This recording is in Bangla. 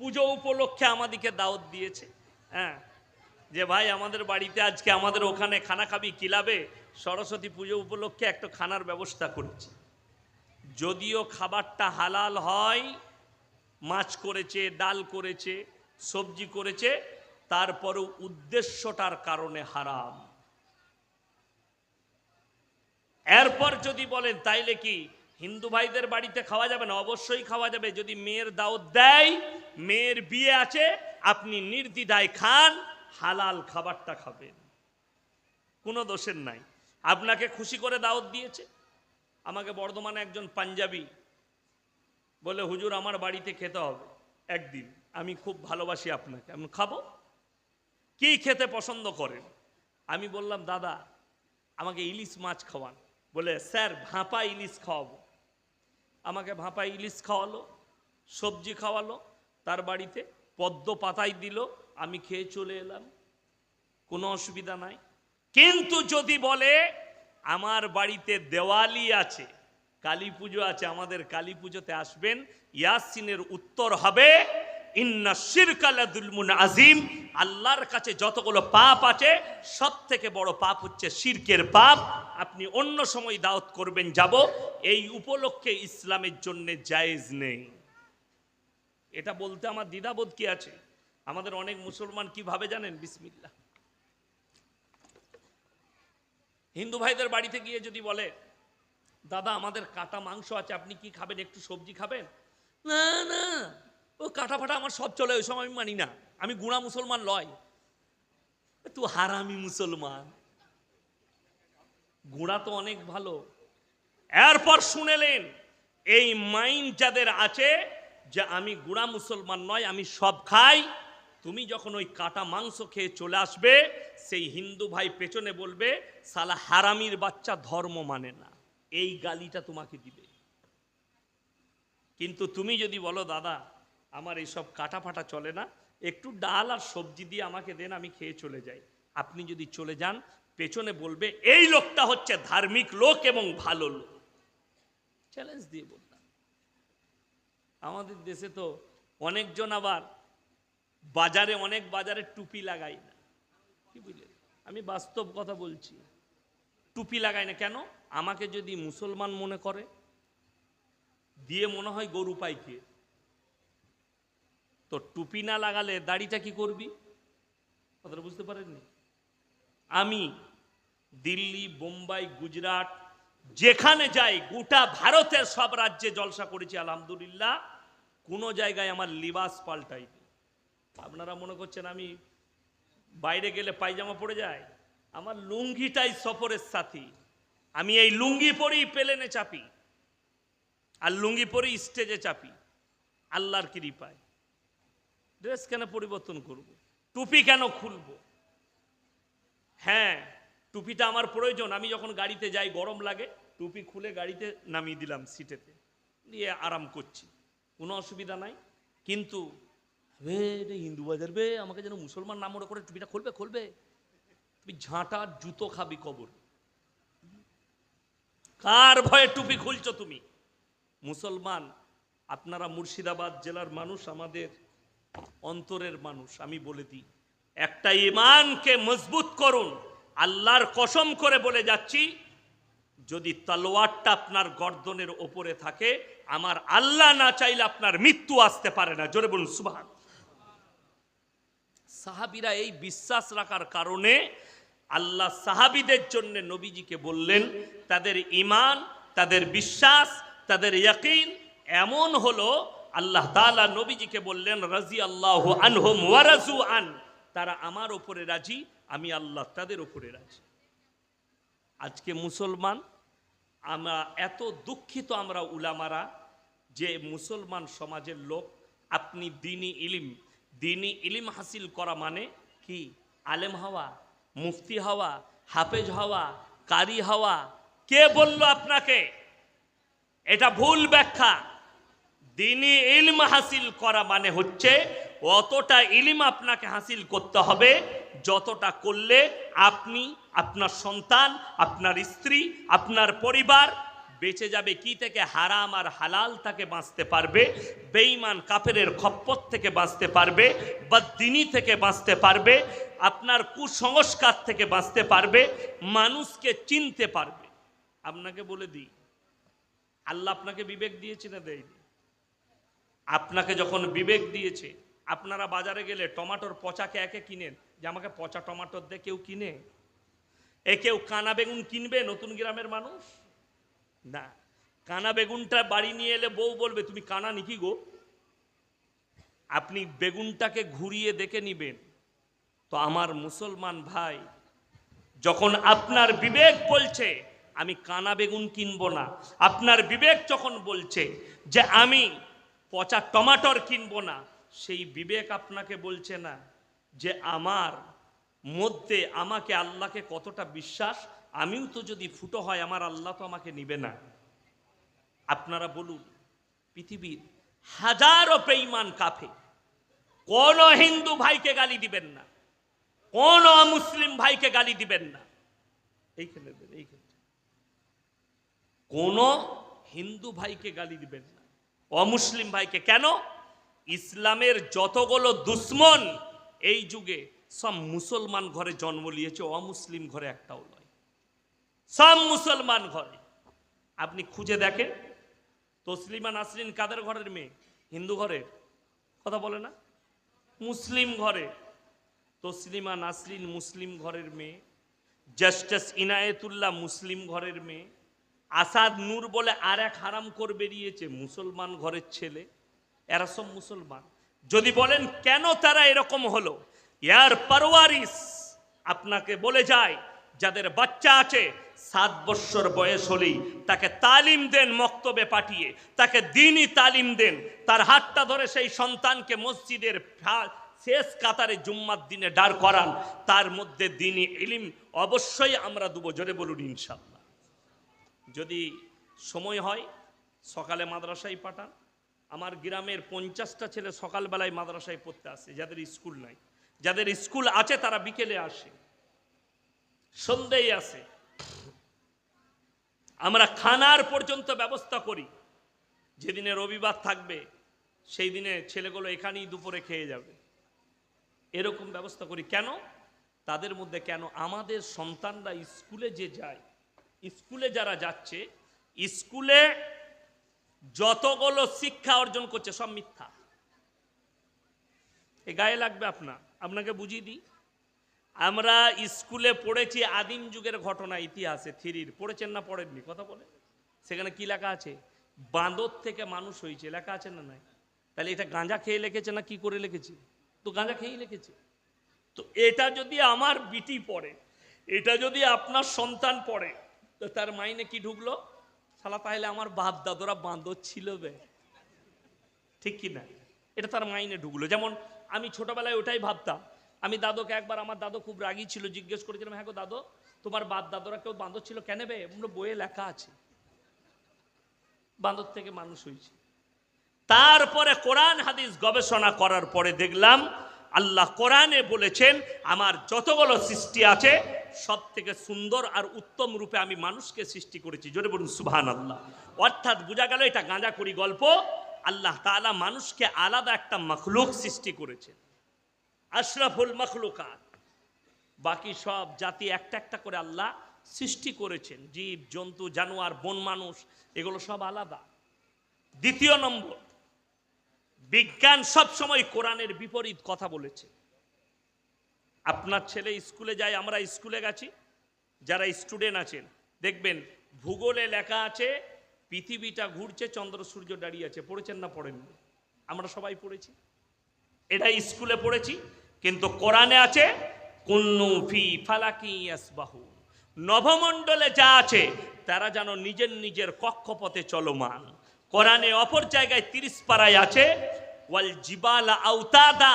পুজো উপলক্ষে আমাদেরকে দাওয়াত দিয়েছে হ্যাঁ। যে ভাই, আমাদের বাড়িতে আজকে আমাদের ওখানে খানা খাবি কিলাবে সরস্বতী পুজো উপলক্ষে একটা খানার ব্যবস্থা করেছি। যদিও খাবারটা হালাল হয়, মাছ করেছে, ডাল করেছে, সবজি করেছে, তারপরেও উদ্দেশ্যটার কারণে হারাম। এরপর যদি বলেন, তাইলে কি হিন্দু ভাইদের বাড়িতে খাওয়া যাবে না, অবশ্যই খাওয়া যাবে। যদি মেয়ের দাওয়াত দেয়, মেয়ের বিয়ে আছে, আপনি নির্দ্বিধায় খান, হালাল খাবারটা খাবেন। কোনো দোষের নাই। আপনাকে খুশি করে দাওয়াত দিয়েছে। আমাকে বর্ধমানে একজন পাঞ্জাবি বলে, হুজুর, আমার বাড়িতে খেতে হবে একদিন। আমি খুব ভালোবাসি আপনাকে। আমি খাব? কি খেতে পছন্দ করেন? আমি বললাম, দাদা, আমাকে ইলিশ মাছ খাওয়ান। বলে, স্যার, ভাপা ইলিশ খাওয়াবো। আমাকে ভাপা ইলিশ খাওয়ালো, সবজি খাওয়ালো, তার বাড়িতে পদ্ম পাতাই দিল, আমি খেয়ে চলে এলাম। কোনো অসুবিধা নাই। কিন্তু যদি বলে, আমার বাড়িতে দেওয়ালি আছে, কালী পুজো আছে, আমাদের কালী পুজোতে আসবেন, ইয়াসিনের উত্তর হবে ইন্না শিরকালাদুলমুন আজিম আল্লাহর কাছে যতগুলো পাপ আছে সব থেকে বড় পাপ হচ্ছে শিরকের পাপ। আপনি অন্য সময় দাওয়াত করবেন যাব, এই উপলক্ষে ইসলামের জন্য জায়েজ নেই। এটা বলতে আমার দ্বিধাবোধ কি আছে? আমাদের অনেক মুসলমান কীভাবে জানেন? বিসমিল্লাহ। হিন্দু ভাইদের বাড়িতে গিয়ে যদি বলে, দাদা, আমাদের কাটা মাংস আছে, আপনি কি খাবেন? একটু সবজি খাবেন? না না। ও কাটা ফাটা আমার সব চলে, ওই সময় আমি মানি না। আমি গুণা মুসলমান লয়। তুই হারামি মুসলমান। গুণা তো অনেক ভালো। এরপর শুনেলেন, এই মাইন্ড যাদের আছে, যে আমি গুড়া মুসলমান নয়, আমি সব খাই, তুমি যখন ওই কাটা মাংস খেয়ে চলে আসবে, সেই হিন্দু ভাই পেছনে বলবে, সালা হারামির বাচ্চা ধর্ম মানে না। এই গালিটা তোমাকে দিবে। কিন্তু তুমি যদি বলো, দাদা আমার এইসব কাটা ফাটা চলে না। একটু ডাল আর সবজি দিয়ে আমাকে দেন, আমি খেয়ে চলে যাই। আপনি যদি চলে যান, পেছনে বলবে, এই লোকটা হচ্ছে ধার্মিক লোক এবং ভালো লোক। চ্যালেঞ্জ দিয়ে বললাম। আমাদের দেশে তো অনেকজন আবার বাজারে, অনেক বাজারে টুপি লাগাই না। কি বুঝলেন? আমি বাস্তব কথা বলছি। টুপি লাগাই না কেন? আমাকে যদি মুসলমান মনে করে, দিয়ে মনে হয় গরু পাইকে। তো টুপি না লাগালে দাড়িটা কি করবি? কথাটা বুঝতে পারেননি? আমি দিল্লি, বোম্বাই, গুজরাট, যেখানে যাই, গোটা ভারতের সব রাজ্যে জলসা করেছি, আলহামদুলিল্লাহ। কোনো জায়গায় আমার লিবাস পাল্টাইনি আপনারা মনে করছেন আমি বাইরে গেলে পায়জামা পরে যায় আমার লুঙ্গিটাই সফরের সাথী। আমি এই লুঙ্গি পরেই পেলেনে চাপি। আর লুঙ্গি পরেই স্টেজে চাপি। আল্লাহর কৃপায়। ড্রেস কেন পরিবর্তন করব? টুপি কেন খুলব? হ্যাঁ টুপিটা আমার প্রয়োজন। আমি যখন গাড়িতে যাই, গরম লাগে, টুপি খুলে গাড়িতে নামিয়ে দিলাম সিটেতে। দিয়ে আরাম করছি। কোনো অসুবিধা নাই। কিন্তু বে রে হিন্দু বাজার বে, আমাকে যেন মুসলমান নাম মনে করে টুপিটা খুলবে খুলবে। তুমি ঝাঁটার জুতো খাবি কবর। কার ভয়ে টুপি খুলছো তুমি? মুসলমান, আপনারা মুর্শিদাবাদ জেলার মানুষ, আমাদের অন্তরের মানুষ, আমি বলে দিই। একটা ইমানকে মজবুত করুন, আল্লাহর কসম করে বলে যাচ্ছি, যদি তলোয়ারটা আপনার গর্দনের ওপরে থাকে, আমার আল্লাহ না চাইলে আপনার মৃত্যু আসতে পারে না। জোরে বলুন, সুবহান। সাহাবিরা এই বিশ্বাস রাখার কারণে আল্লাহ সাহাবিদের জন্য নবীজিকে বললেন, তাদের ইমান তাদের বিশ্বাস, তাদের ইয়াকিন এমন হলো আল্লাহ তাআলা নবীজিকে বললেন রাজি আল্লাহ আনহুম ওয়ারাজু আন তারা আমার ওপরে রাজি, আমি আল্লাহ তাদের ওপরে রাজি। আজকে মুসলমান, আমরা এত দুঃখিত আমরা উলামারা যে মুসলমান সমাজের লোক, আপনি দিনী ইলিম দিনী ইলিম হাসিল করা মানে কি? আলেম হওয়া, মুফতি হওয়া, হাফেজ হওয়া, কারি হওয়া, কে বলল আপনাকে? এটা ভুল ব্যাখ্যা। দিনী ইলম হাসিল করা মানে হচ্ছে অতটা ইলিম আপনাকে হাসিল করতে হবে যতটা করলে আপনি, আপনার সন্তান, আপনার স্ত্রী, আপনার পরিবার বেঁচে যাবে, কি থেকে? হারাম আর হালাল তাকে বাঁচতে পারবে, বেঈমান কাফেরের খপ্পত থেকে বাঁচতে পারবে বদিনী থেকে বাঁচতে পারবে, আপনার কুসংস্কার থেকে বাঁচতে পারবে, মানুষকে চিনতে পারবে। আপনাকে বলে দিই, আল্লাহ আপনাকে বিবেক দিয়েছে না দেয়নি? আপনাকে যখন বিবেক দিয়েছে, আপনারা বাজারে গেলে টমাটোর পচাকে একে কিনেন, যে আমাকে পচা টমাটোর দিয়ে কেউ কিনে? এ কেউ কানা বেগুন কিনবে, নতুন গ্রামের মানুষ? না। কানা বেগুনটা বাড়ি নিয়ে এলে বউ বলবে, তুমি কানা নিকি গো? আপনি বেগুনটাকে ঘুরিয়ে দেখে নিবেন। তো আমার মুসলমান ভাই, যখন আপনার বিবেক বলছে, আমি কানা বেগুন কিনবো না। আপনার বিবেক যখন বলছে যে, আমি পচা টমাটোর কিনবো না। সেই বিবেক আপনাকে বলছে না যে আমার মধ্যে আমাকে আল্লাহকে কতটা বিশ্বাস? আমিও তো যদি ফুটো হয়, আমার আল্লাহ তো আমাকে নিবে না। আপনারা বলুন, পৃথিবীর হাজারো বেঈমান কাফে কোন হিন্দু ভাইকে গালি দিবেন না, কোন মুসলিম ভাইকে গালি দিবেন না। এইখানে এইখানে কোন হিন্দু ভাইকে গালি দিবেন না। অমুসলিম ভাইকে কেন? ইসলামের যতগুলো দুশ্মন এই যুগে সব মুসলমান ঘরে জন্ম নিয়েছে, অমুসলিম ঘরে একটাও নয়। সব মুসলমান ঘরে। আপনি খুঁজে দেখেন, তসলিমা নাসরিন কাদের ঘরের মেয়ে? হিন্দু ঘরের। কথা বলে না? মুসলিম ঘরে। তসলিমা নাসরিন মুসলিম ঘরের মেয়ে, জাস্টিস ইনায়েতুল্লাহ মুসলিম ঘরের মেয়ে আসাদ নূর বলে আর এক হারাম কর বেরিয়েছে মুসলমান ঘরের ছেলে। এরা সব মুসলমান। যদি বলেন কেন তারা এরকম হলো? ইয়ার পারওয়ারিস আপনাকে বলে যায়, যাদের বাচ্চা আছে, সাত বৎসর বয়স হলেই তাকে তালিম দেন, মক্তবে পাঠিয়ে। তাকে দিনই তালিম দেন। তার হাতটা ধরে সেই সন্তানকে মসজিদের শেষ কাতারে জুম্মার দিনে দাঁড় করান। তার মধ্যে দিনই ইলিম। অবশ্যই আমরা দুবো জোরে বলুন ইনশাল্লাহ। যদি সময় হয়, সকালে মাদ্রাসায় পাঠান। আমার গ্রামের পঞ্চাশটা ছেলে সকালবেলায় মাদ্রাসায় পড়তে আসে, যাদের স্কুল নাই। যাদের স্কুল আছে, তারা বিকেলে আসে। সন্ধ্যেই আসে। আমরা খানার পর্যন্ত ব্যবস্থা করি। যেদিনে রবিবার থাকবে, সেই দিনে ছেলেগুলো এখানেই দুপুরে খেয়ে যাবে। এরকম ব্যবস্থা করি। কেন? তাদের মধ্যে কেন? আমাদের সন্তানরা স্কুলে যে যায় স্কুলে যারা যাচ্ছে, স্কুলে যতগুলো শিক্ষা অর্জন করছে সব মিথ্যা। এ গায়ে লাগবে আপনার আপনাকে বুঝিয়ে দিই। আমরা স্কুলে পড়েছি আদিম যুগের ঘটনা, ইতিহাসে, থ্রির। পড়েছেন না, পড়েননি? কথা বলে সেখানে কি লেখা আছে? বাঁদর থেকে মানুষ হয়েছে। লেখা আছে না নাই? তাহলে এটা গাঁজা খেয়ে লিখেছে না কি করে লিখেছে? তো গাঁজা খেয়েই লিখেছে। তো এটা যদি আমার বিটি পড়ে, এটা যদি আপনার সন্তান পড়ে তো তার মাইনে কি ঢুকলো? শালা তাহলে আমার বাপ দাদরা বাঁদর ছিল বে। ঠিক কি না এটা তার মাইনে ঢুকলো। যেমন আমি ছোটবেলায় ওটাই ভাবতাম। আমি দাদুকে একবার, আমার দাদু খুব রাগী ছিল, জিজ্ঞেস করেছিলাম হ্যাঁ গো দাদু, তোমার বাপ দাদুরা কেউ বাঁদর ছিল কেন বে? বইয়ে লেখা আছে। বাঁদর থেকে মানুষ হয়েছে। তারপরে কোরআন, হাদিস গবেষণা করার পরে দেখলাম, আল্লাহ কোরআনে বলেছেন, আমার যতগুলো সৃষ্টি আছে সব থেকে সুন্দর আর উত্তম রূপে আমি মানুষকে সৃষ্টি করেছি। জোরে বলুন সুবহান আল্লাহ অর্থাৎ বোঝা গেল এটা গাঁজা করি গল্প। আল্লাহ তাআলা মানুষকে আলাদা একটা মখলুক সৃষ্টি করেছেন। আশরাফুল মখলুকাত। বাকি সব জাতি একটা একটা করে আল্লাহ সৃষ্টি করেছেন। জীব, জন্তু, জানোয়ার, বন মানুষ, এগুলো সব আলাদা। দ্বিতীয় নম্বর, বিজ্ঞান সব সময় কোরআনের বিপরীত কথা বলেছে। আপনার ছেলে স্কুলে যায়, আমরা স্কুলে গেছি। যারা স্টুডেন্ট আছেন, দেখবেন ভূগোলে লেখা আছে, পৃথিবীটা ঘুরছে, চন্দ্র, সূর্য দাঁড়িয়ে আছে। পড়েছেন না, পড়েননি? আমরা সবাই পড়েছি। এটা স্কুলে পড়েছি, কিন্তু কোরআনে আছে, কুন্নু ফি ফালাকি ইয়াসবাহু। নভমণ্ডলে যা আছে, তারা যেন নিজের নিজের কক্ষপথে চলমান। কোরআনে অপর জায়গায় তিরিশ পাড়ায় আছে, ওয়াল জিবালা আউতাদা।